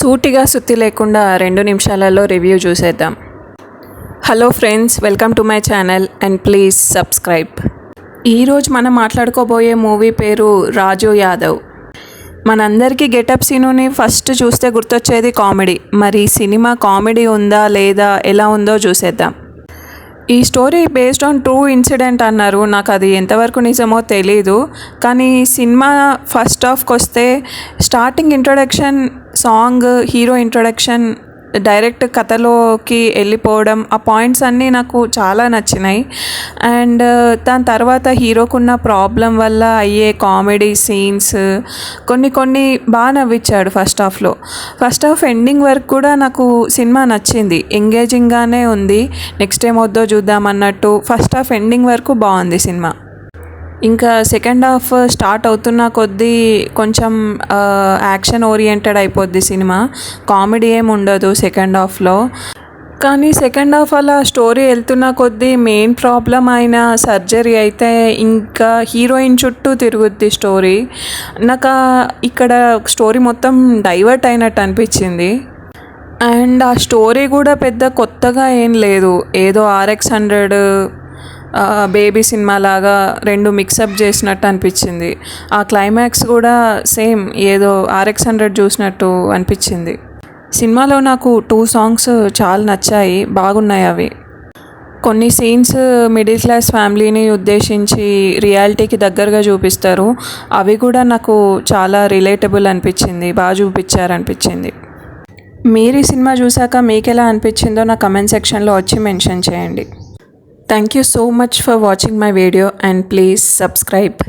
సూటిగా సుత్తి లేకుండా రెండు నిమిషాలలో రివ్యూ చూసేద్దాం. Hello friends welcome to my channel and please subscribe. ఈరోజు మనం మాట్లాడుకోబోయే మూవీ పేరు రాజు యాదవ్. మనందరికీ గెటప్ సీనుని ఫస్ట్ చూస్తే గుర్తొచ్చేది కామెడీ. మరి సినిమా కామెడీ ఉందా లేదా ఎలా ఉందో చూసేద్దాం. ఈ story based on true incident అన్నారు. నాకు అది ఎంతవరకు నిజమో తెలీదు. కానీ సినిమా ఫస్ట్ హాఫ్కి వస్తే starting introduction song hero introduction direct కథలోకి వెళ్ళిపోవడం ఆ పాయింట్స్ అన్నీ నాకు చాలా నచ్చినాయి. అండ్ దాని తర్వాత హీరోకున్న ప్రాబ్లం వల్ల అయ్యే కామెడీ సీన్స్ కొన్ని కొన్ని బాగా నవ్వించాడు ఫస్ట్ హాఫ్లో. ఫస్ట్ హాఫ్ ఎండింగ్ వరకు కూడా నాకు సినిమా నచ్చింది. ఎంగేజింగ్గానే ఉంది. నెక్స్ట్ టైం వద్దో చూద్దాం అన్నట్టు ఫస్ట్ హాఫ్ ఎండింగ్ వరకు బాగుంది సినిమా. ఇంకా సెకండ్ హాఫ్ స్టార్ట్ అవుతున్న కొద్దీ కొంచెం యాక్షన్ ఓరియంటెడ్ అయిపోద్ది సినిమా. కామెడీ ఏమి ఉండదు సెకండ్ హాఫ్లో కానీ సెకండ్ హాఫ్ అలా స్టోరీ వెళ్తున్న కొద్దీ మెయిన్ ప్రాబ్లం అయిన సర్జరీ అయితే ఇంకా హీరోయిన్ చుట్టూ తిరుగుద్ది స్టోరీ నాకు ఇక్కడ స్టోరీ మొత్తం డైవర్ట్ అయినట్టు అనిపించింది. అండ్ ఆ స్టోరీ కూడా పెద్ద కొత్తగా ఏం లేదు. ఏదో ఆర్ఎక్స్ హండ్రెడ్ బేబీ సినిమా లాగా రెండు మిక్సప్ చేసినట్టు అనిపించింది. ఆ క్లైమాక్స్ కూడా సేమ్ ఏదో ఆర్ఎక్స్ హండ్రెడ్ చూసినట్టు అనిపించింది. సినిమాలో నాకు టూ సాంగ్స్ చాలా నచ్చాయి బాగున్నాయి అవి. కొన్ని సీన్స్ మిడిల్ క్లాస్ ఫ్యామిలీని ఉద్దేశించి రియాలిటీకి దగ్గరగా చూపిస్తారు. అవి కూడా నాకు చాలా రిలేటబుల్ అనిపించింది బాగా చూపించారనిపించింది. మీరు ఈ సినిమా చూసాక మీకు ఎలా అనిపించిందో నా కమెంట్ సెక్షన్లో వచ్చి మెన్షన్ చేయండి. Thank you so much for watching my video and please subscribe.